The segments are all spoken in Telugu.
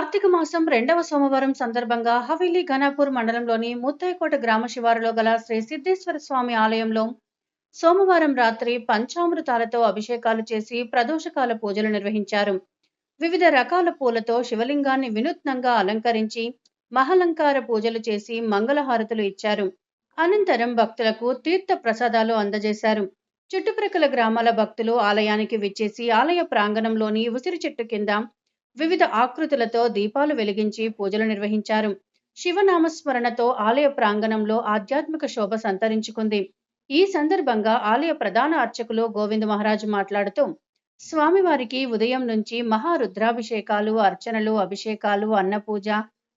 కార్తీక మాసం రెండవ సోమవారం సందర్భంగా హవేలీ ఘనాపూర్ మండలంలోని ముత్తైకోట గ్రామ శివారులో గల శ్రీ సిద్ధేశ్వర స్వామి ఆలయంలో సోమవారం రాత్రి పంచామృతాలతో అభిషేకాలు చేసి ప్రదోషకాల పూజలు నిర్వహించారు. వివిధ రకాల పూలతో శివలింగాన్ని వినూత్నంగా అలంకరించి మహలంకార పూజలు చేసి మంగళహారతులు ఇచ్చారు. అనంతరం భక్తులకు తీర్థ ప్రసాదాలు అందజేశారు. చుట్టుప్రక్కల గ్రామాల భక్తులు ఆలయానికి విచ్చేసి ఆలయ ప్రాంగణంలోని ఉసిరి చెట్టు కింద వివిధ ఆకృతులతో దీపాలు వెలిగించి పూజలు నిర్వహించారు. శివనామస్మరణతో ఆలయ ప్రాంగణంలో ఆధ్యాత్మిక శోభ సంతరించుకుంది. ఈ సందర్భంగా ఆలయ ప్రధాన అర్చకులు గోవింద మహారాజు మాట్లాడుతూ స్వామివారికి ఉదయం నుంచి మహారుద్రాభిషేకాలు అర్చనలు అభిషేకాలు అన్నపూజ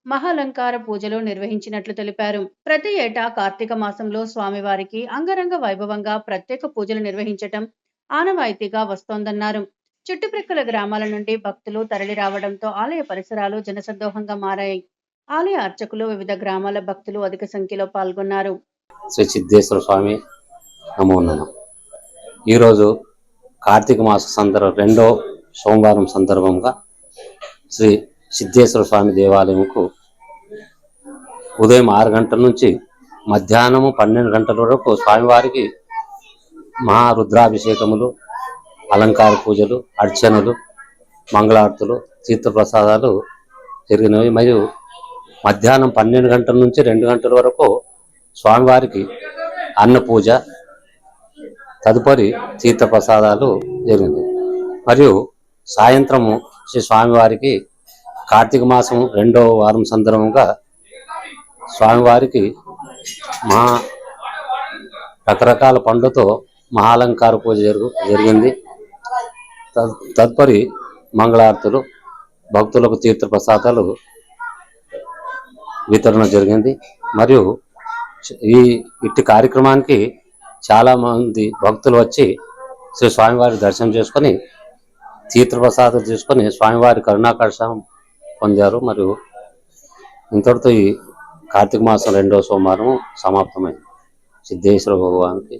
మహాలంకార పూజలు నిర్వహించినట్లు తెలిపారు. ప్రతి ఏటా కార్తీక మాసంలో స్వామివారికి అంగరంగ వైభవంగా ప్రత్యేక పూజలు నిర్వహించటం ఆనవాయితీగా వస్తోందన్నారు. చుట్టుప్రక్కల గ్రామాల నుండి భక్తులు తరలి రావడంతో ఆలయ పరిసరాలు జనసందోహంగా మారాయి. ఆలయ అర్చకులు వివిధ గ్రామాల భక్తులు అధిక సంఖ్యలో పాల్గొన్నారు. శ్రీ సిద్ధేశ్వర స్వామి నమో నమ. ఈరోజు కార్తీక మాస సందర్భ రెండో సోమవారం సందర్భంగా శ్రీ సిద్ధేశ్వర స్వామి దేవాలయంకు ఉదయం ఆరు గంటల నుంచి మధ్యాహ్నము పన్నెండు గంటల వరకు స్వామివారికి మహారుద్రాభిషేకములు అలంకార పూజలు అర్చనలు మంగళారతులు తీర్థప్రసాదాలు జరిగినవి. మరియు మధ్యాహ్నం పన్నెండు గంటల నుంచి రెండు గంటల వరకు స్వామివారికి అన్న పూజ తదుపరి తీర్థప్రసాదాలు జరిగింది. మరియు సాయంత్రము శ్రీ స్వామివారికి కార్తీక మాసం రెండవ వారం సందర్భంగా స్వామివారికి మహా రకరకాల పండ్లతో మహాలంకార పూజ జరుగు జరిగింది. తదుపరి మంగళారతులు భక్తులకు తీర్థ ప్రసాదాలు వితరణ జరిగింది. మరియు ఈ ఇట్టి కార్యక్రమానికి చాలామంది భక్తులు వచ్చి శ్రీ స్వామివారి దర్శనం చేసుకొని తీర్థప్రసాదాలు తీసుకొని స్వామివారి కరుణాకర్షం పొందారు. మరియు ఇంతటితో ఈ కార్తీక మాసం రెండవ సోమవారం సమాప్తమైంది. సిద్ధేశ్వర భగవానికి